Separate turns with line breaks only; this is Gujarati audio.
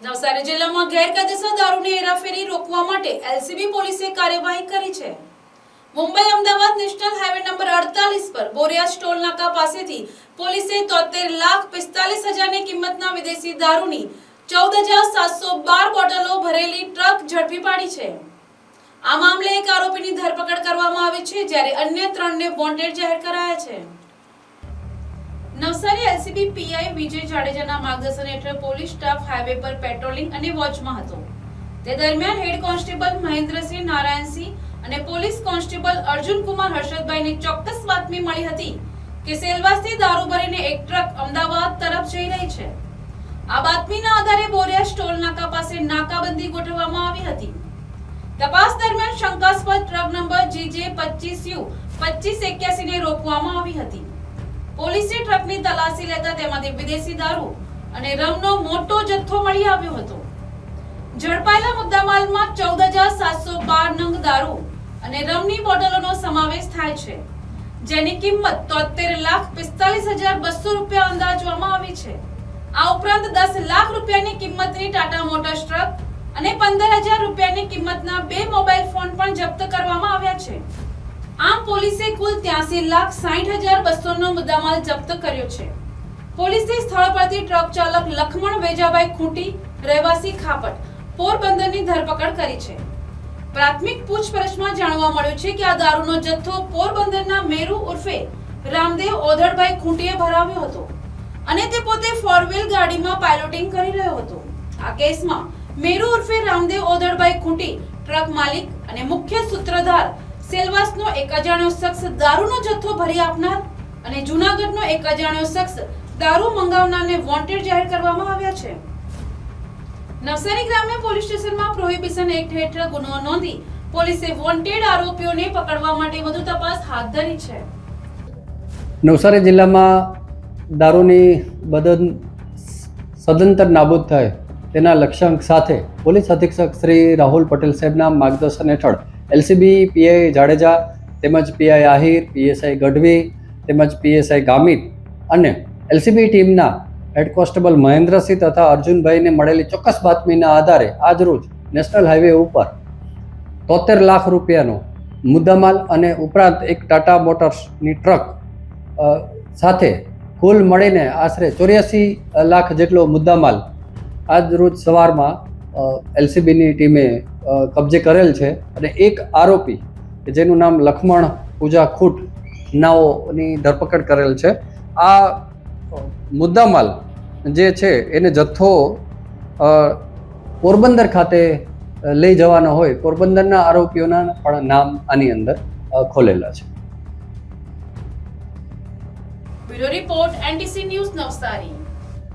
નવસારી જિલ્લામાં ગેરકાયદેસર દારૂની હેરાફેરી રોકવા માટે એલસીબી પોલીસે કાર્યવાહી કરી છે. Mumbai Ahmedabad national highway number અડતાલીસ પર બોરિયાજ ટોલ નાકા પાસેથી પોલીસે તોતેર લાખ પિસ્તાલીસ હજારની કિંમતના વિદેશી દારૂની ચૌદ હજાર સાતસો બાર બોટલો ભરેલી ટ્રક ઝડપી પાડી છે. આ મામલે એક આરોપીની ધરપકડ કરવામાં આવી છે, જ્યારે અન્ય ત્રણને વોન્ટેડ જાહેર કરાયા છે. નવસારી એલસીબી પીઆઈ વિજય જાડેજાના માર્ગદર્શન હેઠળ પોલીસ સ્ટાફ હાઈવે પર પેટ્રોલિંગ અને વોચમાં હતો. તે દરમિયાન હેડ કોન્સ્ટેબલ મહેન્દ્રસિંહ નારાયણસિંહ અને પોલીસ કોન્સ્ટેબલ અર્જુન કુમાર હર્ષદભાઈને ચોક્કસ બાતમી મળી હતી કે સેલવાસથી દારૂ ભરીને એક ટ્રક અમદાવાદ તરફ જઈ રહી છે. આ બાતમીના આધારે બોરિયા સ્ટોલ નાકા પાસે નાકાબંધી ગોઠવવામાં આવી હતી. તપાસ દરમિયાન શંકાસ્પદ ટ્રક નંબર જીજે પચીસ યુ પચીસ એક્યાસી ને રોકવામાં આવી હતી. પોલીસે ટ્રકની તલાશી લેતા તેમાંથી વિદેશી દારૂ અને રમનો મોટો જથ્થો મળી આવ્યો હતો. ઝડપાયેલા મુદ્દામાલમાં ચૌદ હજાર સાતસો બાર નંગ દારૂ અને રમની બોટલોનો સમાવેશ થાય છે, જેની કિંમત તોતેર લાખ પિસ્તાલીસ હજાર બસો રૂપિયા અંદાજવામાં આવી છે. આ ઉપરાંત દસ લાખ રૂપિયાની કિંમતની ટાટા મોટર્સ ટ્રક અને પંદર હજાર રૂપિયાની કિંમતના બે મોબાઈલ ફોન પણ જપ્ત કરવામાં આવ્યા છે. આમ પોલીસે ત્યાસી લાખ સાઠ હજાર બસો નો મુદ્દામાલ જપ્ત કર્યો છે. પોલીસે સ્થળ પરથી ટ્રક ચાલક લખમણ વેજાભાઈ ખૂંટી, રહેવાસી ખાપટ, પોરબંદરની ધરપકડ કરી છે. પ્રાથમિક પૂછપરછમાં જાણવા મળ્યું છે કે આ દારૂનો જથ્થો પોરબંદરના મેરુ ઉર્ફે રામદેવ ઓધડભાઈ ખૂંટીએ ભરાવ્યો હતો અને તે પોતે ફોર ગાડીમાં પાયલોટિંગ કરી રહ્યો હતો. આ કેસમાં મેરુ ઉર્ફે રામદેવ ઓધડભાઈ ખૂંટી, ટ્રક માલિક અને મુખ્ય સૂત્રધાર સેલવાસનો એક અજાણ્યો શખ્સ દારૂનો જથ્થો ભરી આપનાર અને જૂનાગઢનો એક અજાણ્યો શખ્સ દારૂ મંગાવનારને વોન્ટેડ જાહેર કરવામાં આવ્યા છે. નવસારી ગ્રામ્ય પોલીસ સ્ટેશનમાં પ્રોહિબિશન એક્ટ હેઠળ ગુનો નોંધી પોલીસે વોન્ટેડ આરોપીઓને પકડવા માટે વધુ તપાસ હાથ ધરી છે.
નવસારી જિલ્લામાં દારૂની બદન સદંતર નાબૂદ થાય તેના લક્ષ્યાંક સાથે પોલીસ અધિક્ષક શ્રી રાહુલ પટેલ સાહેબના માર્ગદર્શન હેઠળ એલસીબી, પીઆઈ જાડેજા, તેમજ પીઆઈ આહિર, પીએસઆઈ ગઢવી, તેમજ પીએસઆઈ ગામિત અને એલસીબી ટીમના હેડ કોન્સ્ટેબલ મહેન્દ્રસિંહ તથા અર્જુનભાઈને મળેલી ચોક્કસ બાતમીના આધારે આજરોજ નેશનલ હાઈવે ઉપર તોતેર લાખ રૂપિયાનો મુદ્દામાલ અને ઉપરાંત એક ટાટા મોટર્સની ટ્રક સાથે કુલ મળીને આશરે ચોર્યાસી લાખ જેટલો મુદ્દામાલ આજ રોજ સવારમાં એલસીબીની ટીમે કબજે કરેલ છે અને એક આરોપી કે જેનું નામ લખમણ પૂજા ખૂટ નાઓની ધરપકડ કરેલ છે. આ મુદ્દામાલ જે છે એને જથ્થો પોરબંદર ખાતે લઈ જવાનો હોય. પોરબંદરના આરોપીઓના પણ નામ આની અંદર ખોલેલા છે.
Bureau report, NTC news Navsari.